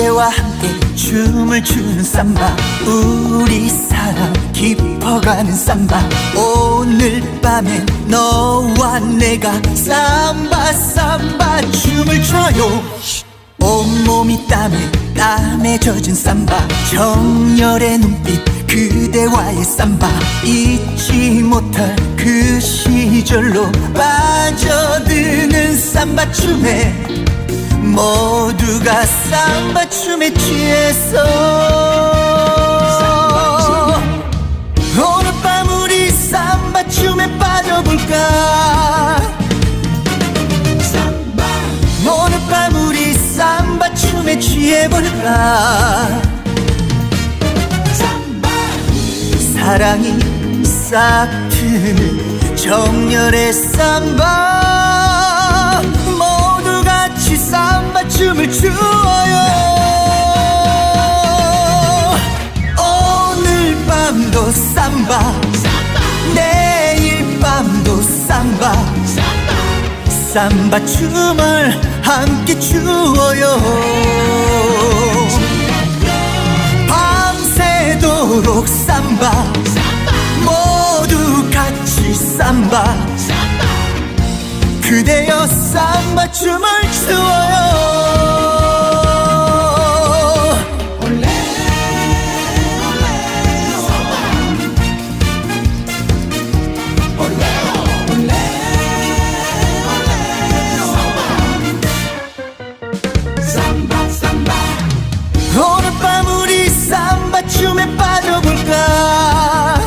그대와 함께 춤을 추는 삼바. 우리 사랑 깊어가는 삼바. 오늘 밤엔 너와 내가 삼바 삼바 춤을 춰요. 온몸이 땀에 땀에 젖은 삼바. 정열의 눈빛 그대와의 삼바. 잊지 못할 그 시절로 빠져드는 삼바 춤에 모두가 삼바 춤에 취해서 오늘 밤 우리 삼바 춤에 빠져볼까? 오늘 밤 우리 삼바 춤에 취해볼까? 사랑이 싹 트는 정열의 삼바 춤을 추어요. 오늘 밤도 삼바. 내일 밤도 삼바. 삼바 춤을 함께 추어요. 밤새도록 삼바. 모두 같이 삼바. 그대여 삼바 춤을 추어요 오늘 밤 우리 삼바 춤에 빠져볼까?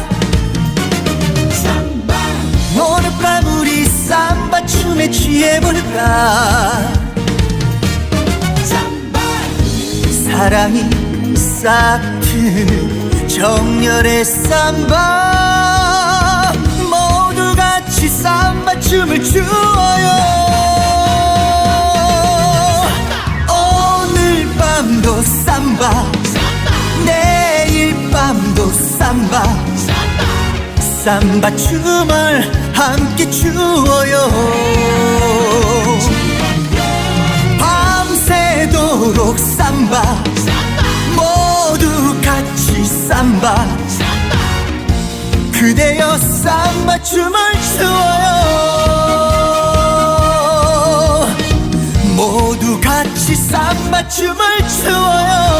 오늘 밤 우리 삼바 춤에 취해볼까? 사랑이 싹 트는 정열의 삼바. 모두 같이 삼바 춤을 추 삼바 춤을 함께 추어요. 밤새도록 삼바 모두 같이 삼바. 그대여 삼바 춤을 추어요. 모두 같이 삼바 춤을 추어요